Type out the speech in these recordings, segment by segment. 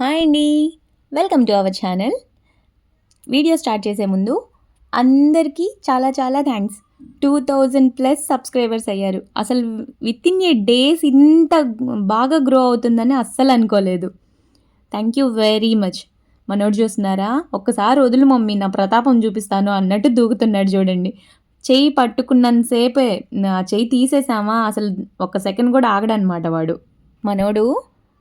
Hi అండి. Welcome to our channel video start చేసే ముందు అందరికీ చాలా చాలా thanks two thousand plus subscribers అయ్యారు. అసలు విత్ ఇన్ ఏ డేస్ ఇంత బాగా గ్రో అవుతుందని అస్సలు అనుకోలేదు. థ్యాంక్ యూ వెరీ మచ్ మనోడు చూస్తున్నారా? ఒక్కసారి వదులు మమ్మీ నా ప్రతాపం చూపిస్తాను అన్నట్టు దూకుతున్నాడు చూడండి. చేయి పట్టుకున్నంతసేపే నా చెయ్యి తీసేసామా? అసలు ఒక సెకండ్ కూడా ఆగడనమాట వాడు. మనోడు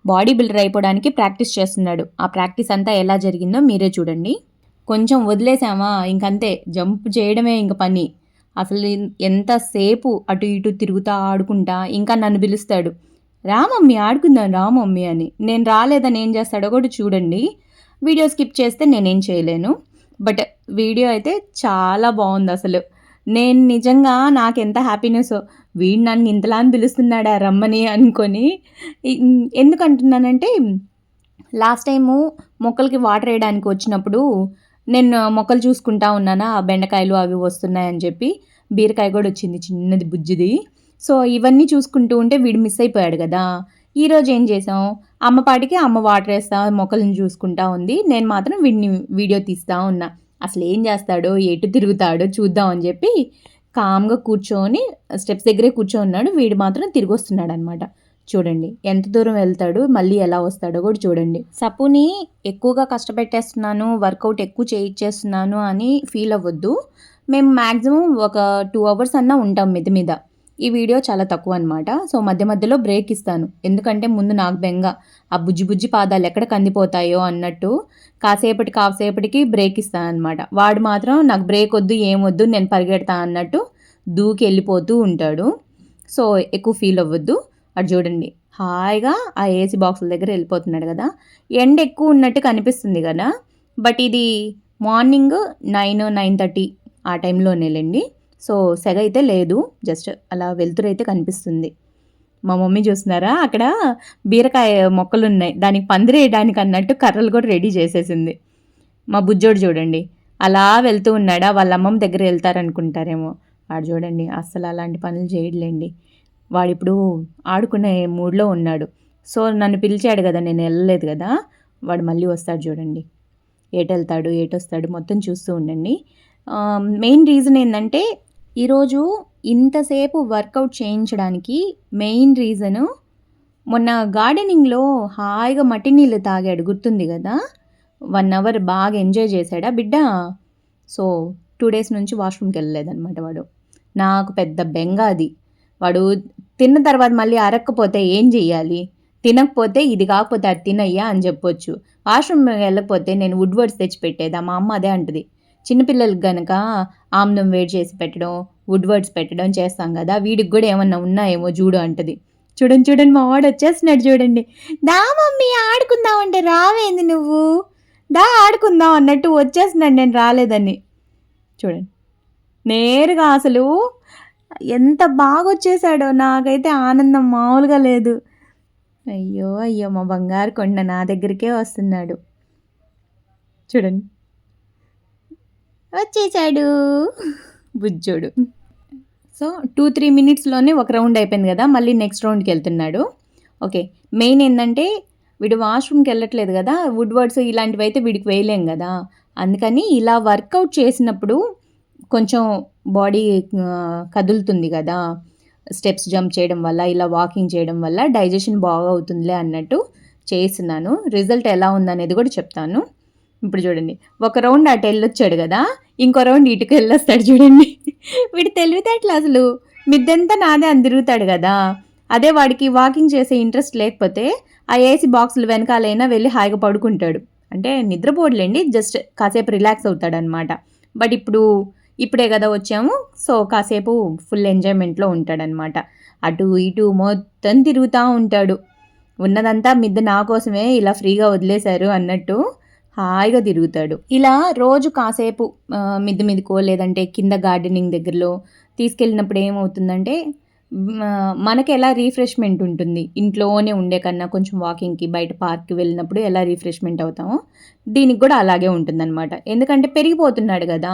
బాడీ బిల్డర్ అయిపోవడానికి ప్రాక్టీస్ చేస్తున్నాడు. ఆ ప్రాక్టీస్ అంతా ఎలా జరిగిందో మీరే చూడండి. కొంచెం వదిలేసామా? ఇంకంతే. జంప్ చేయడమే ఇంక పని. అసలు ఎంతసేపు అటు ఇటు తిరుగుతా ఆడుకుంటా ఇంకా నన్ను పిలుస్తాడు. రా మమ్మీ ఆడుకుందాం రా మమ్మీ అని. నేను రాలేదని ఏం చేస్తాడో కూడా చూడండి. వీడియో స్కిప్ చేస్తే నేనేం చేయలేను. బట్ వీడియో అయితే చాలా బాగుంది అసలు. నేను నిజంగా నాకు ఎంత హ్యాపీనెస్ వీడు నన్ను ఇంతలా అని పిలుస్తున్నాడా రమ్మని అనుకొని ఎందుకు అంటున్నానంటే లాస్ట్ టైము మొక్కలకి వాటర్ వేయడానికి వచ్చినప్పుడు నేను మొక్కలు చూసుకుంటా ఉన్నానా ఆ బెండకాయలు అవి వస్తున్నాయని చెప్పి బీరకాయ కూడా వచ్చింది చిన్నది బుజ్జిది. సో ఇవన్నీ చూసుకుంటూ ఉంటే వీడు మిస్ అయిపోయాడు కదా. ఈరోజు ఏం చేసాం? అమ్మపాటికి అమ్మ వాటర్ వేస్తా మొక్కలను చూసుకుంటా ఉంది. నేను మాత్రం వీడిని వీడియో తీస్తూ ఉన్నా. అసలు ఏం చేస్తాడో ఎటు తిరుగుతాడో చూద్దాం అని చెప్పి కామ్గా కూర్చొని స్టెప్స్ దగ్గరే కూర్చోన్నాడు వీడు మాత్రం తిరిగి వస్తున్నాడు అనమాట చూడండి ఎంత దూరం వెళ్తాడు మళ్ళీ ఎలా వస్తాడో కూడా చూడండి. సపుని ఎక్కువగా కష్టపెట్టేస్తున్నాను వర్కౌట్ ఎక్కువ చేయించేస్తున్నాను అని ఫీల్ అవ్వద్దు. మేము మ్యాక్సిమం ఒక టూ అవర్స్ అన్నా ఉంటాం మీద మీద. ఈ వీడియో చాలా తక్కువ అనమాట సో మధ్య మధ్యలో బ్రేక్ ఇస్తాను. ఎందుకంటే ముందు నాకు బెంగ. ఆ బుజ్జి బుజ్జి పాదాలు ఎక్కడ కందిపోతాయో అన్నట్టు కాసేపటి కాసేపటికి బ్రేక్ ఇస్తాను అనమాట వాడు మాత్రం నాకు బ్రేక్ వద్దు ఏమొద్దు నేను పరిగెడతా అన్నట్టు దూకి వెళ్ళిపోతూ ఉంటాడు. సో ఎక్కువ ఫీల్ అవ్వద్దు. అటు చూడండి. హాయిగా ఆ ఏసీ బాక్సుల దగ్గర వెళ్ళిపోతున్నాడు కదా. ఎండ్ ఎక్కువ ఉన్నట్టు కనిపిస్తుంది కదా. బట్ ఇది మార్నింగ్ నైన్ నైన్ థర్టీ ఆ టైంలోనేలేండి సో సెగ అయితే లేదు. జస్ట్ అలా వెలుతురైతే కనిపిస్తుంది. మా మమ్మీ చూస్తున్నారా? అక్కడ బీరకాయ మొక్కలు ఉన్నాయి దానికి పందిరేయడానికి అన్నట్టు కర్రలు కూడా రెడీ చేసేసింది. మా బుజ్జోడు చూడండి. అలా వెళ్తూ ఉన్నాడా? వాళ్ళ అమ్మమ్మ దగ్గర వెళ్తారనుకుంటారేమో. వాడు చూడండి అస్సలు అలాంటి పనులు చేయట్లేండి వాడిప్పుడు ఆడుకునే మూడ్లో ఉన్నాడు. సో నన్ను పిలిచాడు కదా నేను వెళ్ళలేదు కదా. వాడు మళ్ళీ వస్తాడు చూడండి. ఏటెళ్తాడు ఏటొస్తాడు మొత్తం చూస్తూ ఉండండి. మెయిన్ రీజన్ ఏంటంటే ఈరోజు ఇంతసేపు వర్కౌట్ చేయించడానికి మెయిన్ రీజను మొన్న గార్డెనింగ్లో హాయిగా మట్టి నీళ్ళు తాగాడు గుర్తుంది కదా? వన్ అవర్ బాగా ఎంజాయ్ చేశాడా బిడ్డ? సో టూ డేస్ నుంచి వాష్రూమ్కి వెళ్ళలేదన్నమాట వాడు. నాకు పెద్ద బెంగ అది. వాడు తిన్న తర్వాత మళ్ళీ అరక్కపోతే ఏం చెయ్యాలి? తినకపోతే ఇది కాకపోతే అది తినయ్యా అని చెప్పొచ్చు. వాష్రూమ్ వెళ్ళకపోతే నేను వుడ్ వర్డ్స్ తెచ్చి పెట్టేదా మా అమ్మ అదే అంటది. చిన్నపిల్లలకి గనక ఆమ్లం వేడి చేసి పెట్టడం వుడ్ వర్డ్స్ పెట్టడం చేస్తాం కదా వీడికి కూడా ఏమన్నా ఉన్నాయేమో చూడు అంటది. చూడండి చూడండి మా వాడు వచ్చేస్తున్నాడు చూడండి. దా మమ్మీ ఆడుకుందాం అంటే రావేంది నువ్వు? దా ఆడుకుందాం అన్నట్టు వచ్చేస్తున్నాడు నేను రాలేదని. చూడండి. నేరుగా అసలు ఎంత బాగా వచ్చేసాడో నాకైతే ఆనందం మామూలుగా లేదు. అయ్యో అయ్యో మా బంగారు కొండ నా దగ్గరికే వస్తున్నాడు. చూడండి. వచ్చేసాడు. బుజ్జోడు. సో టూ త్రీ మినిట్స్లోనే ఒక రౌండ్ అయిపోయింది కదా మళ్ళీ నెక్స్ట్ రౌండ్కి వెళ్తున్నాడు. ఓకే మెయిన్ ఏంటంటే వీడు వాష్రూమ్కి వెళ్ళట్లేదు కదా వుడ్ వర్డ్స్ ఇలాంటివి అయితే వీడికి వేయలేం కదా. అందుకని ఇలా వర్కౌట్ చేసినప్పుడు కొంచెం బాడీ కదులుతుంది కదా. స్టెప్స్ జంప్ చేయడం వల్ల ఇలా వాకింగ్ చేయడం వల్ల డైజెషన్ బాగా అవుతుందిలే అన్నట్టు చేస్తున్నాను. రిజల్ట్ ఎలా ఉందనేది కూడా చెప్తాను. ఇప్పుడు చూడండి. ఒక రౌండ్ అటు వెళ్ళొచ్చాడు కదా ఇంకో రౌండ్ ఇటుకు వెళ్ళొస్తాడు చూడండి. వీడు తెలివితేటలు అసలు మిద్దంతా నాదే అని తిరుగుతాడు కదా. అదే వాడికి వాకింగ్ చేసే ఇంట్రెస్ట్ లేకపోతే ఆ ఏసీ బాక్సులు వెనకాలైనా వెళ్ళి హాయిగా పడుకుంటాడు. అంటే నిద్రపోడలేండి జస్ట్ కాసేపు రిలాక్స్ అవుతాడు అనమాట బట్ ఇప్పుడు ఇప్పుడే కదా వచ్చాము సో కాసేపు ఫుల్ ఎంజాయ్మెంట్లో ఉంటాడనమాట. అటు ఇటు మొత్తం తిరుగుతూ ఉంటాడు. ఉన్నదంతా మిద్ద నా కోసమే ఇలా ఫ్రీగా వదిలేశారు అన్నట్టు హాయిగా తిరుగుతాడు. ఇలా రోజు కాసేపు మిద్ది మీదకో లేదంటే కింద గార్డెనింగ్ దగ్గరలో తీసుకెళ్ళినప్పుడు ఏమవుతుందంటే మనకి ఎలా రీఫ్రెష్మెంట్ ఉంటుంది. ఇంట్లోనే ఉండే కన్నా కొంచెం వాకింగ్కి బయట పార్క్కి వెళ్ళినప్పుడు ఎలా రీఫ్రెష్మెంట్ అవుతామో దీనికి కూడా అలాగే ఉంటుందన్నమాట. ఎందుకంటే పెరిగిపోతున్నాడు కదా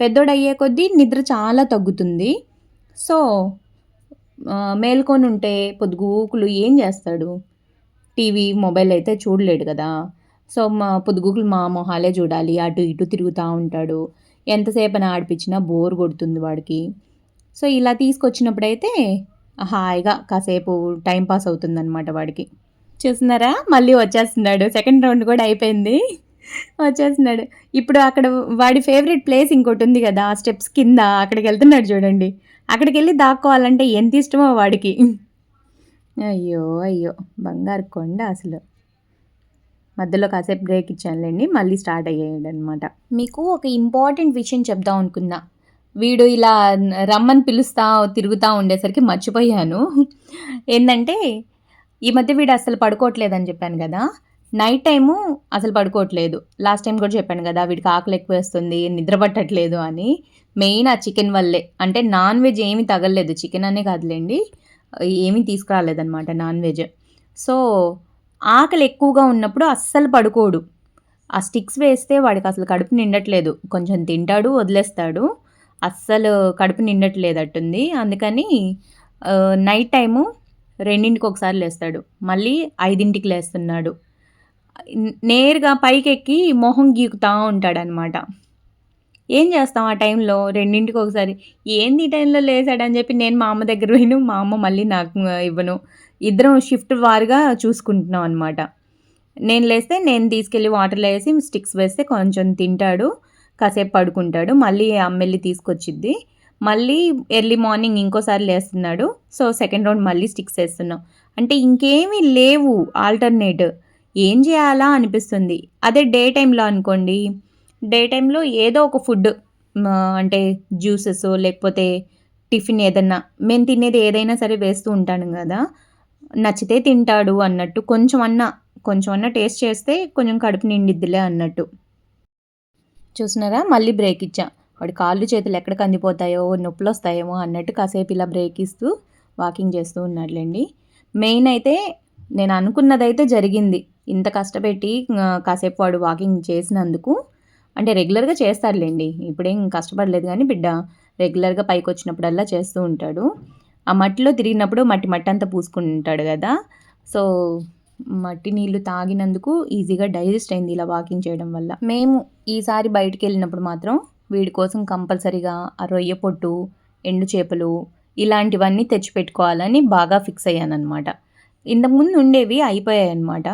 పెద్దోడు అయ్యే కొద్దీ నిద్ర చాలా తగ్గుతుంది. సో మేల్కొని ఉంటే పొద్దుగూకులు ఏం చేస్తాడు? టీవీ మొబైల్ అయితే చూడలేడు కదా. సో మా పొద్దుగుకులు మా మొహాలే చూడాలి. అటు ఇటు తిరుగుతూ ఉంటాడు. ఎంతసేపు ఆడిపించినా బోర్ కొడుతుంది వాడికి. సో ఇలా తీసుకొచ్చినప్పుడైతే హాయిగా కాసేపు టైం పాస్ అవుతుందన్నమాట వాడికి. చూస్తున్నారా? మళ్ళీ వచ్చేస్తున్నాడు. సెకండ్ రౌండ్ కూడా అయిపోయింది. వచ్చేస్తున్నాడు. ఇప్పుడు అక్కడ వాడి ఫేవరెట్ ప్లేస్ ఇంకోటి ఉంది కదా ఆ స్టెప్స్ కింద అక్కడికి వెళ్తున్నాడు చూడండి. అక్కడికి వెళ్ళి దాక్కోవాలంటే ఎంత ఇష్టమో వాడికి. అయ్యో అయ్యో. బంగారు కొండ అసలు. మధ్యలో కాసేపు బ్రేక్ ఇచ్చానులేండి మళ్ళీ స్టార్ట్ అయ్యాడు అనమాట మీకు ఒక ఇంపార్టెంట్ విషయం చెప్దాం అనుకున్నా. వీడు ఇలా రమ్మని పిలుస్తా తిరుగుతూ ఉండేసరికి మర్చిపోయాను. ఏంటంటే ఈ మధ్య వీడు అసలు పడుకోవట్లేదని చెప్పాను కదా. నైట్ టైము అసలు పడుకోవట్లేదు. లాస్ట్ టైం కూడా చెప్పాను కదా వీడికి ఆకలి ఎక్కువ వేస్తుంది నిద్ర పట్టట్లేదు అని. మెయిన్ ఆ చికెన్ వల్లే. అంటే నాన్ వెజ్ ఏమీ తగలలేదు. చికెన్ అనే కాదులేండి ఏమీ తీసుకురాలేదన్నమాట నాన్ వెజ్ సో ఆకలి ఎక్కువగా ఉన్నప్పుడు అస్సలు పడుకోడు. ఆ స్టిక్స్ వేస్తే వాడికి అసలు కడుపు నిండట్లేదు. కొంచెం తింటాడు వదిలేస్తాడు. అస్సలు కడుపు నిండట్లేదు అట్టుంది అందుకని నైట్ టైము రెండింటికి ఒకసారి లేస్తాడు. మళ్ళీ ఐదింటికి లేస్తున్నాడు. నేరుగా పైకెక్కి మొహం గీకుతూ ఉంటాడనమాట. ఏం చేస్తాం ఆ టైంలో? రెండింటికి ఒకసారి ఏంది ఈ టైంలో లేసాడని చెప్పి నేను మా అమ్మ దగ్గర పోయిను మా అమ్మ మళ్ళీ నాకు ఇవ్వను. ఇద్దరం షిఫ్ట్ వారుగా చూసుకుంటున్నాం అనమాట నేను లేస్తే నేను తీసుకెళ్ళి వాటర్లో వేసి స్టిక్స్ వేస్తే కొంచెం తింటాడు కాసేపు పడుకుంటాడు మళ్ళీ అమ్మెల్లి తీసుకొచ్చిద్ది. మళ్ళీ ఎర్లీ మార్నింగ్ ఇంకోసారి లేస్తున్నాడు సో సెకండ్ రౌండ్ మళ్ళీ స్టిక్స్ వేస్తున్నాం. అంటే ఇంకేమీ లేవు ఆల్టర్నేట్ ఏం చేయాలా అనిపిస్తుంది. అదే డే టైంలో అనుకోండి. డే టైంలో ఏదో ఒక ఫుడ్ అంటే జ్యూసెస్ లేకపోతే టిఫిన్ ఏదన్నా మేము తినేది ఏదైనా సరే వేస్తూ ఉంటాను కదా. నచ్చితే తింటాడు అన్నట్టు. కొంచెం అన్నా కొంచెం అన్నా టేస్ట్ చేస్తే కొంచెం కడుపు నిండిద్దిలే అన్నట్టు. చూసినారా? మళ్ళీ బ్రేక్ ఇచ్చా. వాడి కాళ్ళు చేతులు ఎక్కడ కందిపోతాయో నొప్పులు వస్తాయేమో అన్నట్టు కాసేపు ఇలా బ్రేక్ ఇస్తూ వాకింగ్ చేస్తూ ఉన్నాడులేండి. మెయిన్ అయితే నేను అనుకున్నదైతే జరిగింది. ఇంత కష్టపెట్టి కాసేపు వాడు వాకింగ్ చేసినందుకు. అంటే రెగ్యులర్గా చేస్తాడులేండి. ఇప్పుడేం కష్టపడలేదు కానీ బిడ్డ రెగ్యులర్గా పైకి వచ్చినప్పుడల్లా చేస్తూ ఉంటాడు. ఆ మట్టిలో తిరిగినప్పుడు మట్టి మట్టి అంతా పూసుకుంటాడు కదా. సో మట్టి నీళ్ళు తాగినందుకు ఈజీగా డైజెస్ట్ అయింది ఇలా వాకింగ్ చేయడం వల్ల. మేము ఈసారి బయటికి వెళ్ళినప్పుడు మాత్రం వీడి కోసం కంపల్సరీగా ఆ రొయ్య పొట్టు ఎండు చేపలు ఇలాంటివన్నీ తెచ్చిపెట్టుకోవాలని బాగా ఫిక్స్ అయ్యానమాట ఇంతకుముందు ఉండేవి అయిపోయాయి అనమాట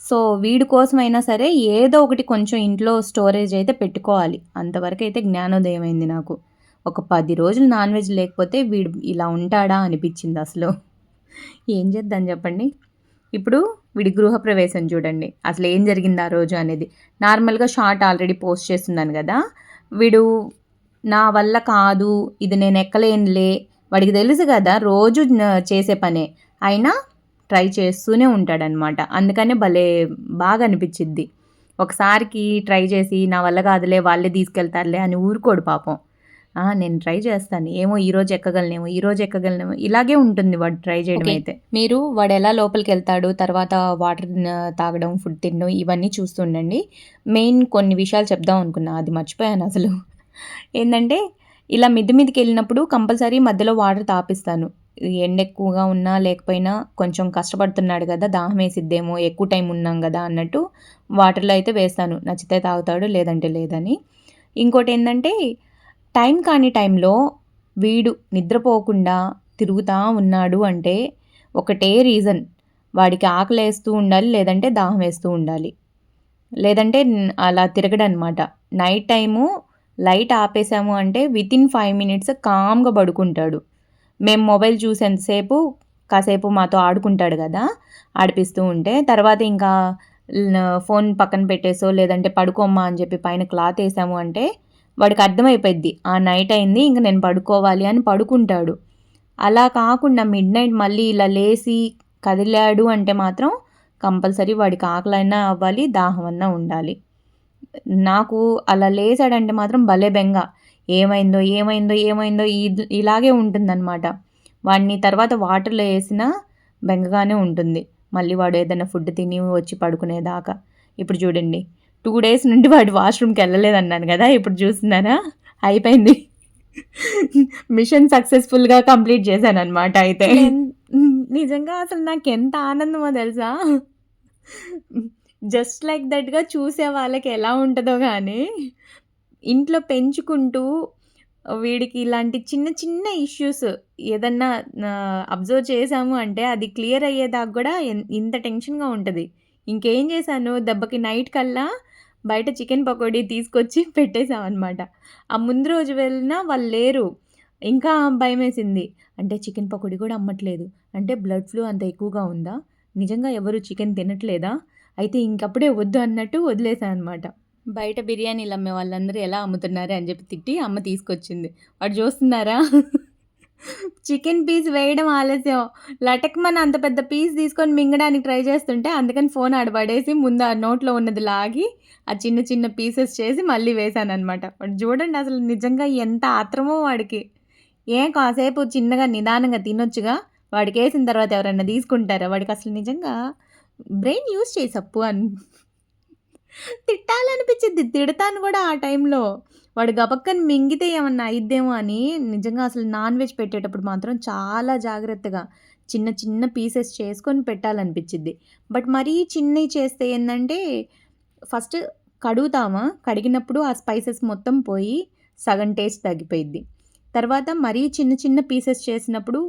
సో వీడి కోసమైనా సరే ఏదో ఒకటి కొంచెం ఇంట్లో స్టోరేజ్ అయితే పెట్టుకోవాలి. అంతవరకు అయితే జ్ఞానోదయం అయింది నాకు. ఒక పది రోజులు నాన్ వెజ్ లేకపోతే వీడు ఇలా ఉంటాడా అనిపించింది అసలు. ఏం చేద్దాం చెప్పండి. ఇప్పుడు వీడి గృహప్రవేశం చూడండి. అసలు ఏం జరిగింది ఆ రోజు అనేది. నార్మల్గా షార్ట్ ఆల్రెడీ పోస్ట్ చేస్తున్నాను కదా. వీడు నా వల్ల కాదు ఇది నేను ఎక్కలేనులే వాడికి తెలుసు కదా రోజు చేసే పనే. అయినా ట్రై చేస్తూనే ఉంటాడనమాట. అందుకనే భలే బాగా అనిపించిద్ది. ఒకసారికి ట్రై చేసి నా వల్ల కాదులే వాళ్ళే తీసుకెళ్తారులే అని ఊరుకోడు పాపం. నేను ట్రై చేస్తాను. ఏమో ఈరోజు ఎక్కగలనేమో ఈరోజు ఎక్కగలనేమో. ఇలాగే ఉంటుంది వాడు ట్రై చేయడం అయితే. మీరు వాడు ఎలా లోపలికి వెళ్తాడు తర్వాత వాటర్ తాగడం ఫుడ్ తినడం ఇవన్నీ చూస్తుండండి మెయిన్ కొన్ని విషయాలు చెప్దాం అనుకున్నా అది మర్చిపోయాను అసలు. ఏంటంటే ఇలా మిద్ది మీదకి వెళ్ళినప్పుడు కంపల్సరీ మధ్యలో వాటర్ తాపిస్తాను. ఎండ ఎక్కువగా ఉన్నా లేకపోయినా కొంచెం కష్టపడుతున్నాడు కదా దాహం వేసిద్దేమో ఎక్కువ టైం ఉన్నాం కదా అన్నట్టు వాటర్లో అయితే వేస్తాను. నచ్చితే తాగుతాడు లేదంటే లేదని. ఇంకోటి ఏంటంటే టైం కాని టైంలో వీడు నిద్రపోకుండా తిరుగుతూ ఉన్నాడు అంటే ఒకటే రీజన్. వాడికి ఆకలి వేస్తూ ఉండాలి లేదంటే దాహం వేస్తూ ఉండాలి. లేదంటే అలా తిరగడనమాట. నైట్ టైము లైట్ ఆపేసాము అంటే వితిన్ ఫైవ్ మినిట్స్ కామ్గా పడుకుంటాడు. మేము మొబైల్ చూసేంతసేపు కాసేపు మాతో ఆడుకుంటాడు కదా ఆడిపిస్తూ ఉంటే. తర్వాత ఇంకా ఫోన్ పక్కన పెట్టేసో లేదంటే పడుకోమ్మా అని చెప్పి పైన క్లాత్ వేసాము అంటే వాడికి అర్థమైపోద్ది ఆ నైట్ అయింది ఇంక నేను పడుకోవాలి అని పడుకుంటాడు. అలా కాకుండా మిడ్ నైట్ మళ్ళీ ఇలా లేచి కదిలాడు అంటే మాత్రం కంపల్సరీ వాడికి ఆకలైనా అవ్వాలి దాహం అన్నా ఉండాలి. నాకు అలా లేచాడంటే మాత్రం భలే బెంగ. ఏమైందో ఏమైందో ఏమైందో ఇలాగే ఉంటుందన్నమాట. వాడిని తర్వాత వాటర్లో వేసినా బెంగగానే ఉంటుంది. మళ్ళీ వాడు ఏదైనా ఫుడ్ తిని వచ్చి పడుకునేదాకా. ఇప్పుడు చూడండి టూ డేస్ నుండి వాడు వాష్రూమ్కి వెళ్ళలేదన్నాను కదా ఇప్పుడు చూస్తున్నారా? అయిపోయింది. మిషన్ సక్సెస్ఫుల్గా కంప్లీట్ చేశాను అనమాట అయితే నిజంగా అసలు నాకు ఎంత ఆనందమో తెలుసా? జస్ట్ లైక్ దట్‌గా చూసే వాళ్ళకి ఎలా ఉంటుందో కానీ ఇంట్లో పెంచుకుంటూ వీడికి ఇలాంటి చిన్న చిన్న ఇష్యూస్ ఏదన్నా అబ్జర్వ్ చేసాము అంటే అది క్లియర్ అయ్యేదాకా కూడా ఇంత టెన్షన్‌గా ఉంటుంది. ఇంకేం చేశాను? దెబ్బకి నైట్ కల్లా బయట చికెన్ పకోడీ తీసుకొచ్చి పెట్టేశామన్నమాట ఆ ముందు రోజు వెళ్ళినా వాళ్ళు లేరు. ఇంకా భయమేసింది. అంటే చికెన్ పకోడీ కూడా అమ్మట్లేదు. అంటే బ్లడ్ ఫ్లూ అంత ఎక్కువగా ఉందా? నిజంగా ఎవరు చికెన్ తినట్లేదా? అయితే ఇంకప్పుడే వద్దు అన్నట్టు వదిలేసా అనమాట. బయట బిర్యానీలు అమ్మే వాళ్ళందరూ ఎలా అమ్ముతున్నారు అని చెప్పి తిట్టి అమ్మ తీసుకొచ్చింది. వాడు చూస్తున్నారా? చికెన్ పీస్ వేయడం ఆలస్యం. లటక్మన్ అంత పెద్ద పీస్ తీసుకొని మింగడానికి ట్రై చేస్తుంటే అందుకని ఫోన్ ఆడ పడేసి ముందు ఆ నోట్లో ఉన్నది లాగి ఆ చిన్న చిన్న పీసెస్ చేసి మళ్ళీ వేశానమాట వాడు చూడండి అసలు నిజంగా ఎంత ఆత్రమో వాడికి. ఏం కాసేపు చిన్నగా నిదానంగా తినొచ్చుగా. వాడికి వేసిన తర్వాత ఎవరన్నా తీసుకుంటారా? వాడికి అసలు నిజంగా బ్రెయిన్ యూజ్ చేసప్పు అని తిట్టాలనిపించింది తిడతాను కూడా ఆ టైంలో. వాడు గబక్కని మింగితే ఏమన్నా అయిద్దేమో అని నిజంగా అసలు నాన్ వెజ్ పెట్టేటప్పుడు మాత్రం చాలా జాగ్రత్తగా చిన్న చిన్న పీసెస్ చేసుకొని పెట్టాలనిపించింది బట్ మరీ చిన్నవి చేస్తే ఏంటంటే ఫస్ట్ కడుగుతామా, కడిగినప్పుడు ఆ స్పైసెస్ మొత్తం పోయి సగం టేస్ట్ తగ్గిపోయిద్ది. తర్వాత మరీ చిన్న చిన్న పీసెస్ చేసినప్పుడు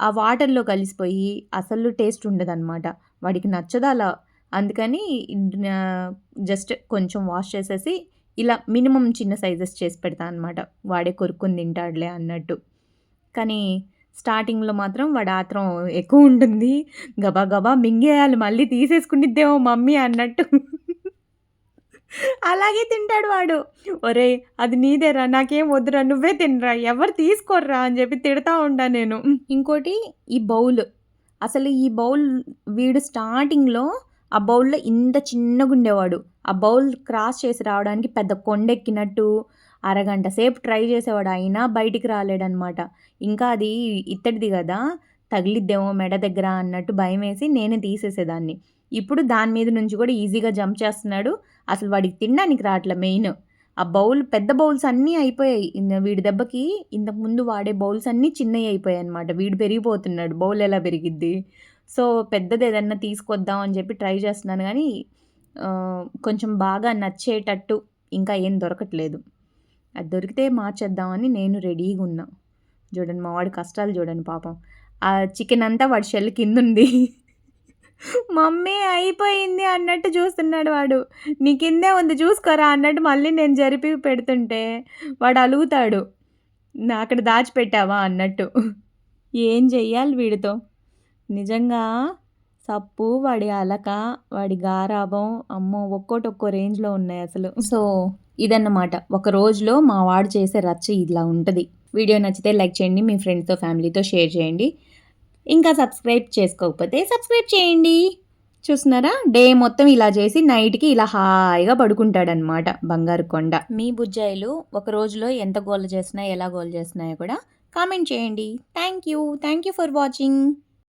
ఆ వాటర్‌లో కలిసిపోయి అసలు టేస్ట్ ఉండదనమాట. వాడికి నచ్చదు అలా. అందుకని జస్ట్ కొంచెం వాష్ చేసేసి ఇలా మినిమం చిన్న సైజెస్ చేసి పెడతా అనమాట. వాడే కొరుక్కుని తింటాడులే అన్నట్టు. కానీ స్టార్టింగ్‌లో మాత్రం వాడు ఆత్రం ఎక్కువ ఉంటుంది గబా గబా మింగేయాలి మళ్ళీ తీసేసుకునిద్దేమో మమ్మీ అన్నట్టు. అలాగే తింటాడు వాడు. ఒరేయ్! అది నీదేరా నాకేం వద్దురా నువ్వే తినరా ఎవరు తీసుకోర్రా అని చెప్పి తిడతా ఉంటా నేను. ఇంకోటి ఈ బౌల్. అసలు ఈ బౌల్ వీడు స్టార్టింగ్‌లో ఆ బౌల్‌లో ఇంత చిన్నగుండేవాడు. ఆ బౌల్ క్రాస్ చేసి రావడానికి పెద్ద కొండెక్కినట్టు అరగంట సేపు ట్రై చేసేవాడు. అయినా బయటికి రాలేడనమాట. ఇంకా అది ఇత్తడిది కదా తగిలిద్దేమో మెడ దగ్గర అన్నట్టు భయం వేసి నేనే తీసేసేదాన్ని. ఇప్పుడు దాని మీద నుంచి కూడా ఈజీగా జంప్ చేస్తున్నాడు. అసలు వాడికి తినడానికి రావట్లే మెయిన్. ఆ బౌల్ పెద్ద బౌల్స్ అన్నీ అయిపోయాయి. వీడి దెబ్బకి ఇంతకుముందు వాడే బౌల్స్ అన్నీ చిన్నవి అయిపోయాయి అనమాట వీడు పెరిగిపోతున్నాడు. బౌల్ ఎలా పెరిగిద్ది? సో, పెద్దది ఏదన్నా తీసుకొద్దాం అని చెప్పి ట్రై చేస్తున్నాను కానీ కొంచెం బాగా నచ్చేటట్టు ఇంకా ఏం దొరకట్లేదు. అది దొరికితే మార్చేద్దామని నేను రెడీగా ఉన్నా చూడండి మా వాడి కష్టాలు చూడండి పాపం. ఆ చికెన్ అంతా వాడి షెల్ కింద ఉంది మమ్మీ అయిపోయింది అన్నట్టు చూస్తున్నాడు వాడు. నీ కిందే ఉంది చూసుకోరా అన్నట్టు మళ్ళీ నేను జరిపి పెడుతుంటే వాడు అలుగుతాడు. అక్కడ దాచిపెట్టావా అన్నట్టు. ఏం చెయ్యాలి వీడితో? నిజంగా సప్పు, వాడి అలక, వాడి గారాబం అమ్మో! ఒక్కోటి ఒక్కో రేంజ్‌లో ఉన్నాయి అసలు. సో, ఇదన్నమాట. ఒక రోజులో మా వాడు చేసే రచ్చ ఇలా ఉంటుంది వీడియో నచ్చితే లైక్ చేయండి. మీ ఫ్రెండ్స్‌తో, ఫ్యామిలీతో షేర్ చేయండి. ఇంకా సబ్స్క్రైబ్ చేసుకోకపోతే సబ్స్క్రైబ్ చేయండి. చూస్తున్నారా? డే మొత్తం ఇలా చేసి నైట్‌కి ఇలా హాయిగా పడుకుంటాడనమాట బంగారు కొండ. మీ బుజ్జాయిలు ఒక రోజులో ఎంత గోల చేసినా ఎలా గోల చేస్తున్నాయో కూడా కామెంట్ చేయండి. Thank you. Thank you for watching.